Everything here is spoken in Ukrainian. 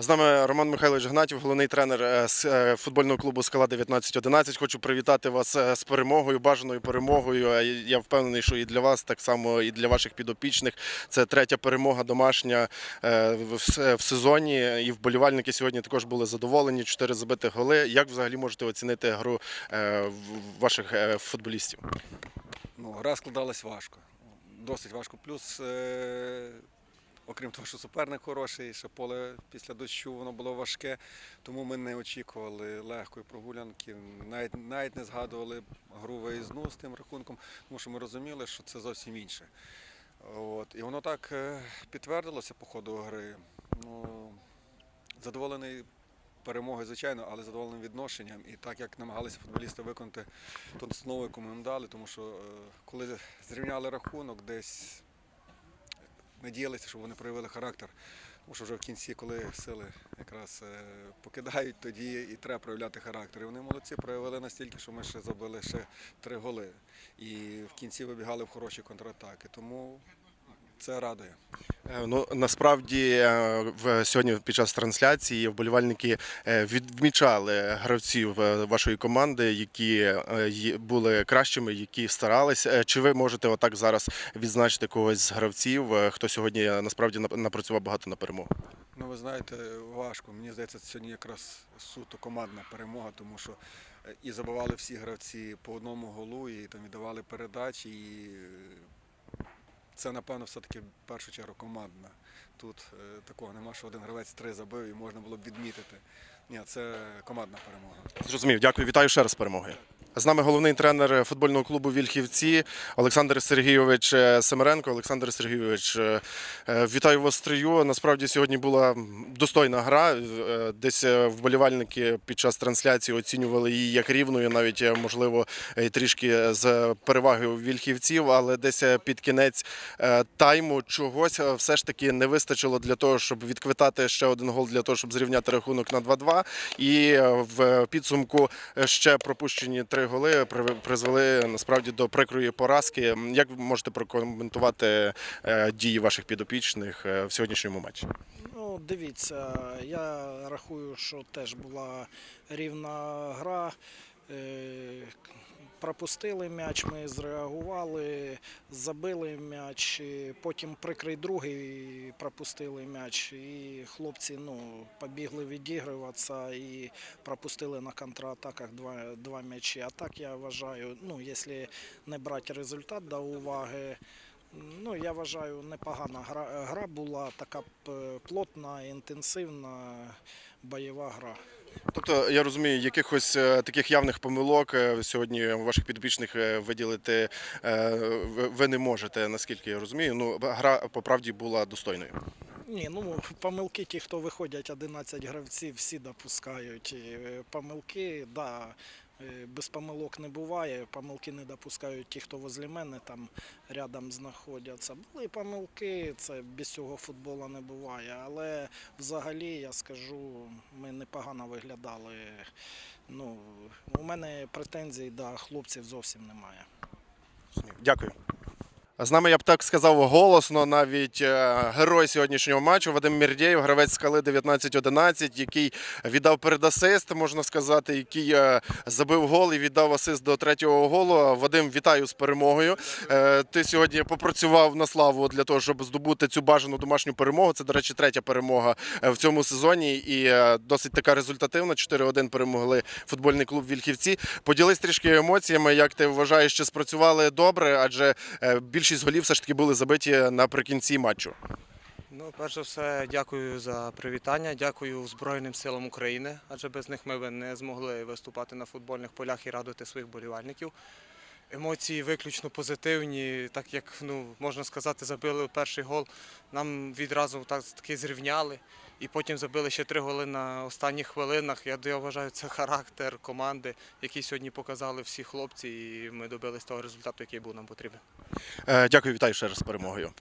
З нами Роман Михайлович Гнатів, головний тренер е, е, футбольного клубу Скала 1911. Хочу привітати вас е, з перемогою, бажаною перемогою. Я впевнений, що і для вас, так само і для ваших підопічних. Це третя перемога домашня в сезоні. І вболівальники сьогодні також були задоволені. Чотири забитих голи. Як взагалі можете оцінити гру ваших футболістів? Ну, гра складалась важко. Досить важко. Плюс, окрім того, що суперник хороший, ще поле після дощу воно було важке, тому ми не очікували легкої прогулянки, навіть, навіть не згадували гру виїзну з тим рахунком, тому що ми розуміли, що це зовсім інше. От. І воно так е, підтвердилося по ходу гри. Ну, задоволений перемогою, звичайно, але задоволеним відношенням. І так як намагалися футболісти виконати ту основу, яку ми їм дали, тому що е, коли зрівняли рахунок, десь надіялися, що вони проявили характер. Тому що вже в кінці, коли сили якраз е, покидають, тоді і треба проявляти характер. І вони молодці проявили настільки, що ми ще забили ще три голи. І в кінці вибігали в хороші контратаки. Тому це радує. Е, Ну насправді е, в сьогодні під час трансляції вболівальники е, відмічали гравців вашої команди, які були кращими, які старались. Чи ви можете отак зараз відзначити когось з гравців, хто сьогодні насправді нап- напрацював багато на перемогу? Ну, ви знаєте, важко. Мені здається, це сьогодні якраз суто командна перемога, тому що і забивали всі гравці по одному голу, і там віддавали передачі. І це, напевно, все-таки в першу чергу командна. Тут е, такого нема, що один гравець три забив і можна було б відмітити. Ні, це командна перемога. Зрозумів, дякую. Вітаю ще раз з перемогою. З нами головний тренер футбольного клубу Вільхівці Олександр Сергійович е, Семеренко. Олександр Сергійович, е, е, вітаю вас стрію. Насправді сьогодні була достойна гра. Десь вболівальники під час трансляції оцінювали її як рівною, навіть можливо трішки з перевагою вільхівців, але десь під кінець тайму чогось все ж таки не вистачило для того, щоб відквитати ще один гол для того, щоб зрівняти рахунок на 2-2. І в підсумку ще пропущені три голи при- призвели насправді до прикрої поразки. Як ви можете прокоментувати е, дії ваших підопічних е, в сьогоднішньому матчі? Ну, дивіться, я рахую, що теж була рівна гра. Е, Пропустили м'яч, ми зреагували, забили м'яч, потім прикрий другий пропустили м'яч. І хлопці ну, побігли відігруватися і пропустили на контратаках два, два м'ячі. А так я вважаю, ну, якщо не брати результат до уваги, Ну, я вважаю, непогана гра, гра була, така плотна, інтенсивна бойова гра. Тобто я розумію, якихось е, таких явних помилок е, сьогодні ваших підопічних е, виділити ви- не можете, наскільки я розумію. Ну гра по правді була достойною. Ні, ну помилки, ті, хто виходять, 11 гравців, всі допускають. І, Помилки, да, без помилок не буває. Помилки не допускають ті, хто возле мене там рядом знаходяться. Були помилки, це без цього футболу не буває. Але взагалі я скажу, ми непогано виглядали. Ну, у мене претензій до хлопців зовсім немає. Дякую. З нами я б так сказав голосно, навіть е, герой сьогоднішнього матчу Вадим Мірдєєв, гравець скали 1911, який віддав передасист, можна сказати, який е, забив гол і віддав асист до третього голу. Вадим, вітаю з перемогою. Е, Ти сьогодні попрацював на славу для того, щоб здобути цю бажану домашню перемогу. Це, до речі, третя перемога в цьому сезоні і досить така результативна. 4-1 перемогли футбольний клуб Вільхівці. Поділись трішки емоціями, як ти вважаєш, чи спрацювали добре, адже е, більшість голів все ж таки були забиті наприкінці матчу. Ну, перш за все, дякую за привітання. Дякую Збройним силам України, адже без них ми б не змогли виступати на футбольних полях і радувати своїх болівальників. Емоції виключно позитивні, так як ну, можна сказати, забили перший гол. Нам відразу так таки зрівняли, і потім забили ще три голи на останніх хвилинах. Я, я вважаю, це характер команди, який сьогодні показали всі хлопці, і ми добились того результату, який був нам потрібен. Е, Дякую, вітаю ще раз з перемогою.